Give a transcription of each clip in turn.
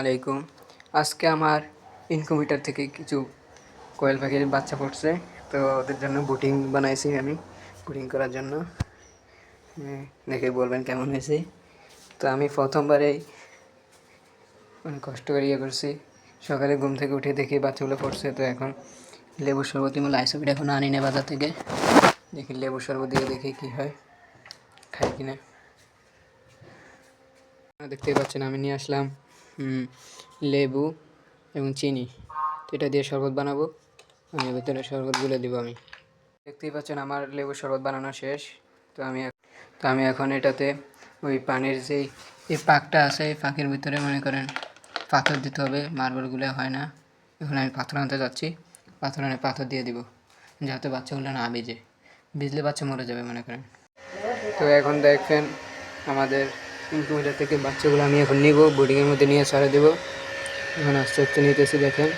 আলাইকুম আজকে আমার ইনকুবেটার থেকে কিছু কোয়েল পাখির বাচ্চা পড়ছে, তো ওদের জন্য বুটিং বানাইছি আমি বুটিং করার জন্য। দেখে বলবেন কেমন হয়েছে। তো আমি প্রথমবারেই অনেক কষ্ট করে ইয়ে করছি। সকালে ঘুম থেকে উঠে দেখি বাচ্চাগুলো পড়ছে, তো এখন লেবুর শরবত এবং লাইসবিট এখন আনি না বাজার থেকে। দেখি লেবুর শরবত দিয়ে দেখি কী হয়, খাই কিনা। দেখতেই পাচ্ছেন আমি নিয়ে আসলাম। লেবু এবং চিনি। তো এটা দিয়ে শরবত বানাবো। আমি ভেতরে শরবত গুলে দিব আমি। দেখতেই পাচ্ছেন আমার লেবু শরবত বানানো শেষ। তো আমি তো আমি এখন এটাতে ওই পানির যেই, এই পাকটা আছে, এই পাকের ভিতরে মনে করেন পাথর দিতে হবে। মার্বেলগুলো হয় না। এখন আমি পাথর আনতে যাচ্ছি। পাথর আনে পাথর দিয়ে দিব। যাতে বাচ্চাগুলো না ভিজে। ভিজলে বাচ্চা মরে যাবে মনে করেন। তো এখন দেখবেন আমাদের ইনকুবেটার থেকে বাচ্চাগুলো আমি এখন নিব বোর্ডিংয়ের মধ্যে নিয়ে ছাড়ে দেবো। এখন আস্তে আস্তে নিতেছি, দেখেন।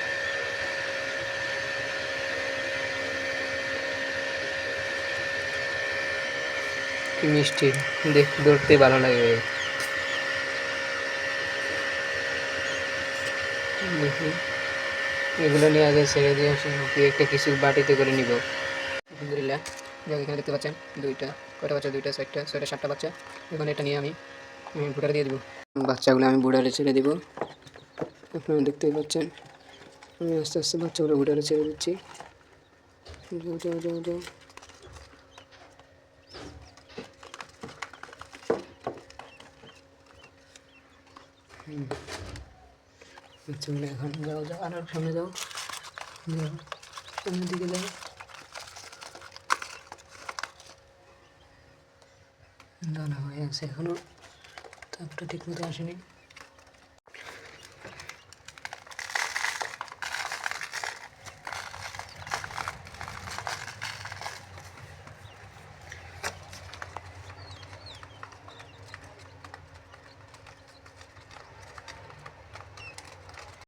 কি মিষ্টি, দেখ, ধরতে ভালো লাগে দেখি, এগুলো নিয়ে আগে ছেড়ে দিয়ে কি একটা কিছু বাটিতে করে নিব। আলহামদুলিল্লাহ এখানে দেখতে পাচ্ছেন, দুইটা, কয়টা বাচ্চা? দুইটা, চারটা, ছয়টা, সাতটা বাচ্চা। এখন এটা নিয়ে আমি বুটারে দিয়ে দেবো। বাচ্চাগুলো আমি বুটারে ছেড়ে দেবো। আপনারা দেখতেই পাচ্ছেন। আমি আস্তে আস্তে বাচ্চাগুলো বুটারে ছেড়ে দিচ্ছি। বাচ্চাগুলো এখন যাও যাও, আর সামনে যাও। যাও, সামনের দিকে যাও। দানা হয়ে আছে এখনও। তাপটা ঠিক মতো আসেনি।